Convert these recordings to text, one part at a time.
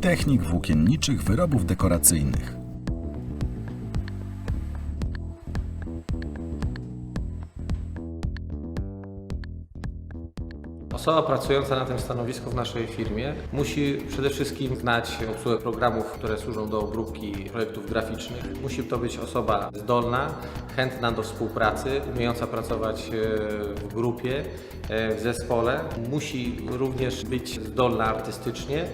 technik włókienniczych wyrobów dekoracyjnych. Osoba pracująca na tym stanowisku w naszej firmie musi przede wszystkim znać obsługę programów, które służą do obróbki projektów graficznych. Musi to być osoba zdolna, chętna do współpracy, umiejąca pracować e, w grupie, e, w zespole. Musi również być zdolna artystycznie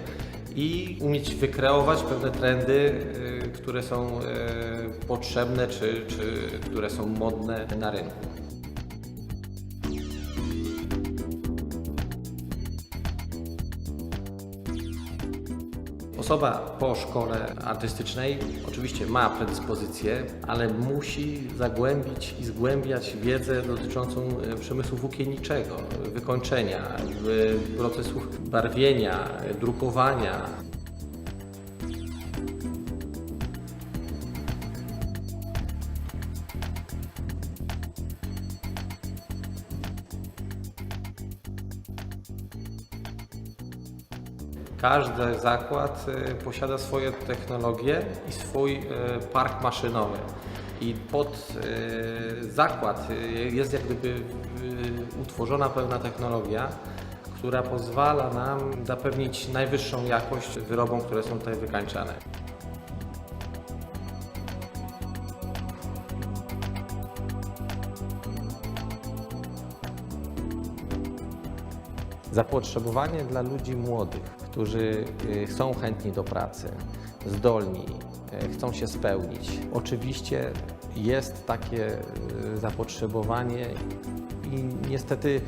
i umieć wykreować pewne trendy, e, które są e, potrzebne czy, czy które są modne na rynku. Osoba po szkole artystycznej oczywiście ma predyspozycje, ale musi zagłębić i zgłębiać wiedzę dotyczącą e, przemysłu włókienniczego, wykończenia, procesów barwienia, e, drukowania. Każdy zakład e, posiada swoje technologie i swój e, park maszynowy. I pod e, zakład jest jak gdyby utworzona pewna technologia, która pozwala nam zapewnić najwyższą jakość wyrobom, które są tutaj wykańczane. Zapotrzebowanie dla ludzi młodych, którzy y, są chętni do pracy, zdolni, y, chcą się spełnić. Oczywiście jest takie y, zapotrzebowanie i niestety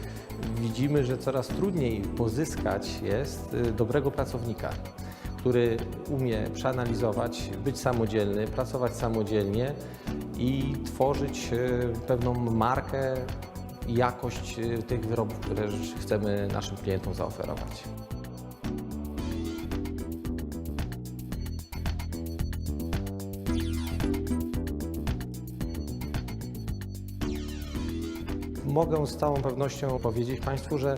widzimy, że coraz trudniej pozyskać jest dobrego pracownika, który umie przeanalizować, być samodzielny, pracować samodzielnie i tworzyć pewną markę jakość y, tych wyrobów, które chcemy naszym klientom zaoferować. Mogę z całą pewnością powiedzieć Państwu, że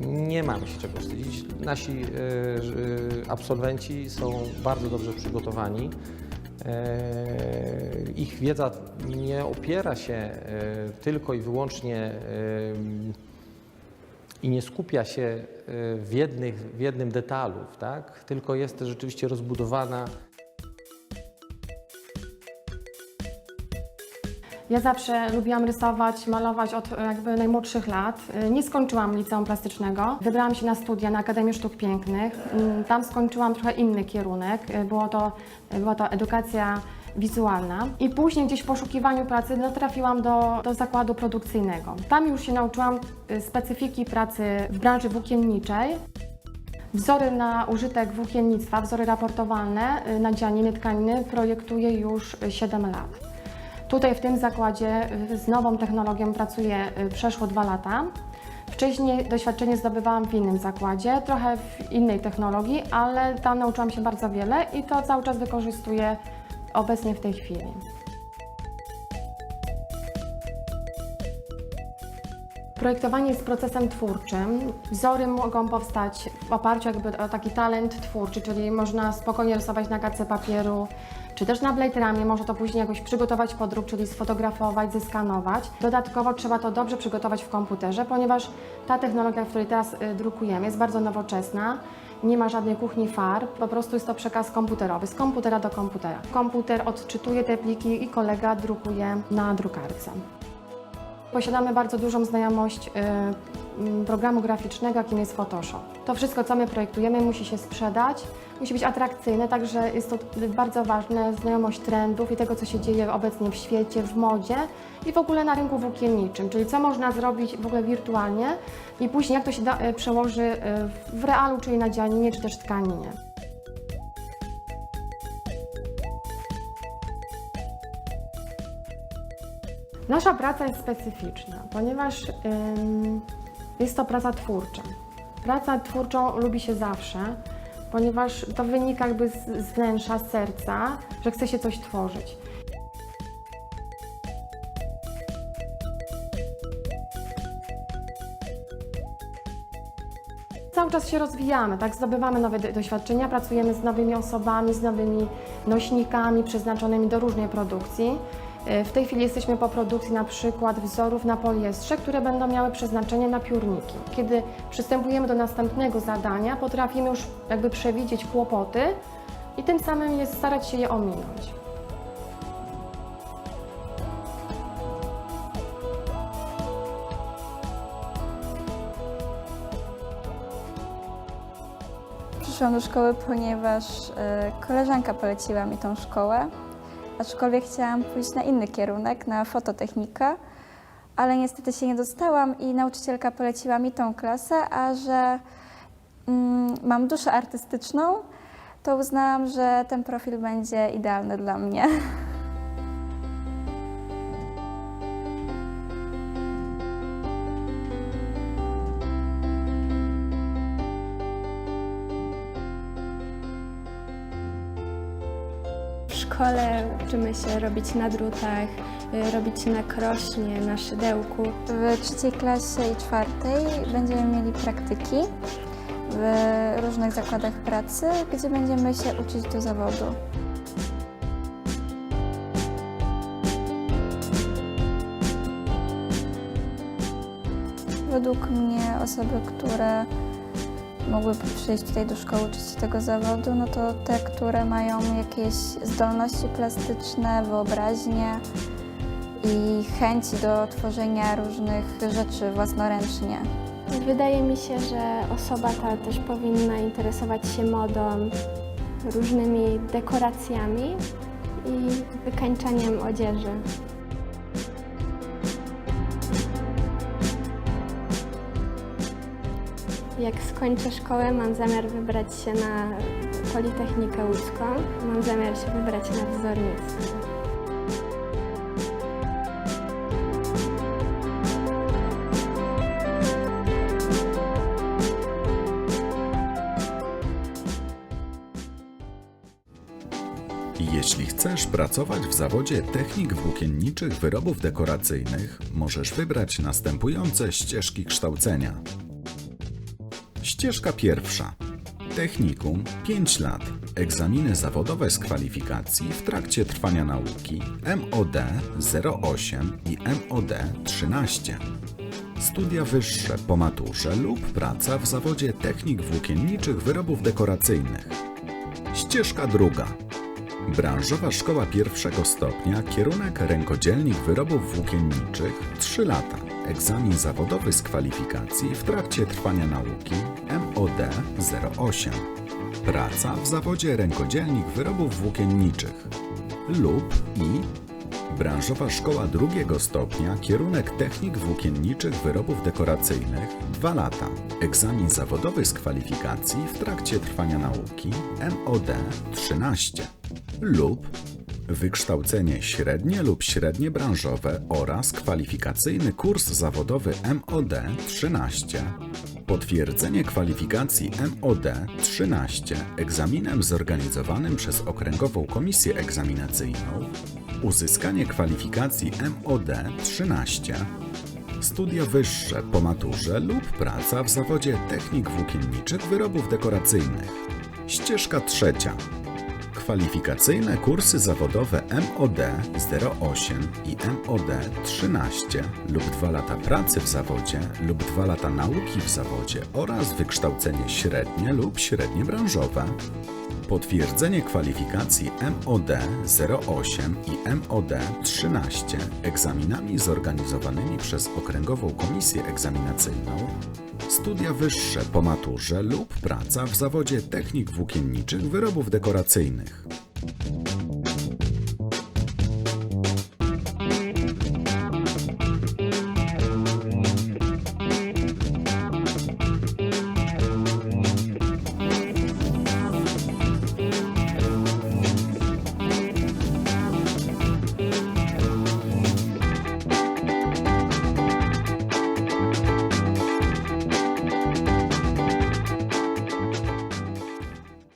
nie mamy się czego wstydzić. Nasi y, y, absolwenci są bardzo dobrze przygotowani. E, Ich wiedza nie opiera się e, tylko i wyłącznie i nie skupia się e, w, jednych, w jednym detalu, tak? tylko jest rzeczywiście rozbudowana Ja zawsze lubiłam rysować, malować od e, jakby najmłodszych lat. E, Nie skończyłam liceum plastycznego. Wybrałam się na studia na Akademię Sztuk Pięknych. Mm, Tam skończyłam trochę inny kierunek. E, Było to, była to edukacja wizualna. I później gdzieś w poszukiwaniu pracy no, trafiłam do, do zakładu produkcyjnego. Tam już się nauczyłam specyfiki pracy w branży włókienniczej. Wzory na użytek włókiennictwa, wzory raportowalne na dzianiny tkaniny projektuję już 7 lat. Tutaj w tym zakładzie z nową technologią pracuję y, przeszło dwa lata. Wcześniej doświadczenie zdobywałam w innym zakładzie, trochę w innej technologii, ale tam nauczyłam się bardzo wiele i to cały czas wykorzystuję obecnie w tej chwili. Projektowanie jest procesem twórczym. Wzory mogą powstać w oparciu jakby o taki talent twórczy, czyli można spokojnie rysować na kartce papieru, czy też na blade ramie, można to później jakoś przygotować pod druk, czyli sfotografować, zeskanować. Dodatkowo trzeba to dobrze przygotować w komputerze, ponieważ ta technologia, w której teraz y, drukujemy, jest bardzo nowoczesna. Nie ma żadnej kuchni farb, po prostu jest to przekaz komputerowy, z komputera do komputera. Komputer odczytuje te pliki i kolega drukuje na drukarce. Posiadamy bardzo dużą znajomość y, programu graficznego, jakim jest Photoshop. To wszystko, co my projektujemy, musi się sprzedać, musi być atrakcyjne, także jest to bardzo ważne, znajomość trendów i tego, co się dzieje obecnie w świecie, w modzie i w ogóle na rynku włókienniczym, czyli co można zrobić w ogóle wirtualnie i później jak to się da, y, przełoży y, w realu, czyli na dzianinie, czy też tkaninie. Nasza praca jest specyficzna, ponieważ jest to praca twórcza. Praca twórczą lubi się zawsze, ponieważ to wynika jakby z, wnętrza, z serca, że chce się coś tworzyć. Cały czas się rozwijamy, tak? Zdobywamy nowe do- doświadczenia, pracujemy z nowymi osobami, z nowymi nośnikami przeznaczonymi do różnej produkcji. Y, W tej chwili jesteśmy po produkcji na przykład wzorów na poliestrze, które będą miały przeznaczenie na piórniki. Kiedy przystępujemy do następnego zadania, potrafimy już jakby przewidzieć kłopoty i tym samym jest starać się je ominąć. Przyszłam do szkoły, ponieważ e, koleżanka poleciła mi tą szkołę, aczkolwiek chciałam pójść na inny kierunek, na fototechnikę, ale niestety się nie dostałam i nauczycielka poleciła mi tą klasę, a że mm, mam duszę artystyczną, to uznałam, że ten profil będzie idealny dla mnie. W szkole uczymy się robić na drutach, y, robić na krośnie, na szydełku. W trzeciej klasie i czwartej będziemy mieli praktyki w różnych zakładach pracy, gdzie będziemy się uczyć do zawodu. Według mnie osoby, które mogłyby przyjść tutaj do szkoły uczyć się tego zawodu, no to te, które mają jakieś zdolności plastyczne, wyobraźnię, i chęci do tworzenia różnych rzeczy własnoręcznie. Wydaje mi się, że osoba ta też powinna interesować się modą, różnymi dekoracjami i wykańczaniem odzieży. Jak skończę szkołę, mam zamiar wybrać się na Politechnikę Łódzką. Mam zamiar się wybrać na wzornictwo. Jeśli chcesz pracować w zawodzie technik włókienniczych wyrobów dekoracyjnych, możesz wybrać następujące ścieżki kształcenia. Ścieżka pierwsza. Technikum 5 lat. Egzaminy zawodowe z kwalifikacji w trakcie trwania nauki MOD 08 i MOD 13. Studia wyższe po maturze lub praca w zawodzie technik włókienniczych wyrobów dekoracyjnych. Ścieżka druga. Branżowa szkoła pierwszego stopnia, kierunek rękodzielnik wyrobów włókienniczych 3 lata. Egzamin zawodowy z kwalifikacji w trakcie trwania nauki MOD 08. Praca w zawodzie rękodzielnik wyrobów włókienniczych lub i Branżowa szkoła drugiego stopnia, kierunek technik włókienniczych wyrobów dekoracyjnych 2 lata. Egzamin zawodowy z kwalifikacji w trakcie trwania nauki MOD 13 lub wykształcenie średnie lub średnie branżowe oraz kwalifikacyjny kurs zawodowy MOD 13. Potwierdzenie kwalifikacji MOD 13 egzaminem zorganizowanym przez Okręgową Komisję Egzaminacyjną. Uzyskanie kwalifikacji MOD 13. Studia wyższe po maturze lub praca w zawodzie technik włókienniczych wyrobów dekoracyjnych. Ścieżka trzecia. Kwalifikacyjne kursy zawodowe MOD 08 i MOD 13 lub 2 lata pracy w zawodzie lub 2 lata nauki w zawodzie oraz wykształcenie średnie lub średnie branżowe. Potwierdzenie kwalifikacji MOD 08 i MOD 13 egzaminami zorganizowanymi przez Okręgową Komisję Egzaminacyjną, studia wyższe po maturze lub praca w zawodzie technik włókienniczych wyrobów dekoracyjnych.